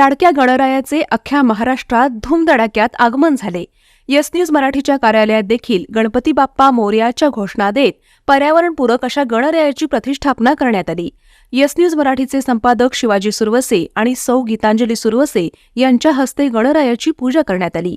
लाडक्या गणरायाचे अख्ख्या महाराष्ट्रात धूमधडाक्यात आगमन झाले. यस न्यूज मराठीच्या कार्यालयात देखील गणपती बाप्पा मोर्याच्या घोषणा देत पर्यावरणपूरक अशा गणरायाची प्रतिष्ठापना करण्यात आली. यस न्यूज मराठीचे संपादक शिवाजी सुरवसे आणि सौ गीतांजली सुरवसे यांच्या हस्ते गणरायाची पूजा करण्यात आली.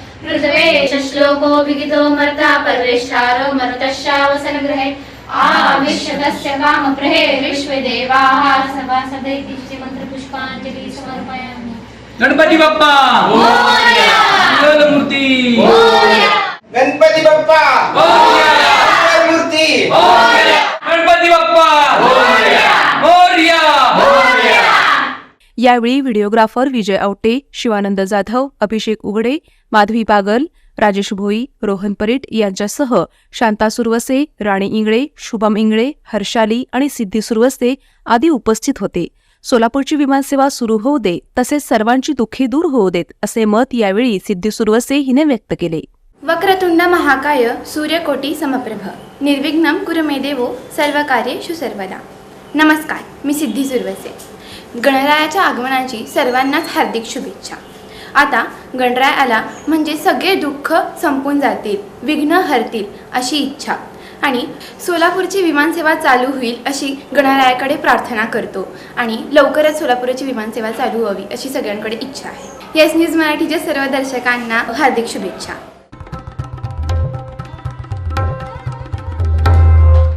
श्लोको विगितो मर्ता परवेष्टारो मरुतश्चावसनगृहे। आविश्यतस्य कामप्रहे विश्वदेवाः सभासदैति मंत्रपुष्पाञ्जलि समर्पयामि। गणपती बाप्पा! गणपती बाप्पा मोरया! मूर्ती गणपती बाप्पा मोरया यावेळी व्हिडिओग्राफर विजय आवटे शिवानंद जाधव अभिषेक उघडे माधवी पागल राजेश भोई रोहन परीट यांच्यासह शांता सुरवसे राणी इंगळे शुभम इंगळे हर्षाली आणि सिद्धी सुरवसे आदी उपस्थित होते. सोलापूरची विमानसेवा सुरू होऊ दे तसेच सर्वांची दुःखी दूर होऊ देत असे मत यावेळी सिद्धी सुरवसे हिने व्यक्त केले. वक्रतुंड महाकाय सूर्यकोटी समप्रभ निर्विघ्नम कुरमे देवो सर्वकार्येषु सर्वदा नमस्कार मी सिद्धी सुरवसे. गणरायाच्या आगमनाची सर्वांनाच हार्दिक शुभेच्छा. आता गणराय आला म्हणजे सगळे दुःख संपून जातील विघ्न हरतील अशी इच्छा. आणि सोलापूरची विमानसेवा चालू होईल अशी गणरायाकडे प्रार्थना करतो. आणि लवकरच सोलापूरची विमानसेवा चालू व्हावी अशी सगळ्यांकडे इच्छा आहे. येस न्यूज मराठीच्या सर्व दर्शकांना हार्दिक शुभेच्छा.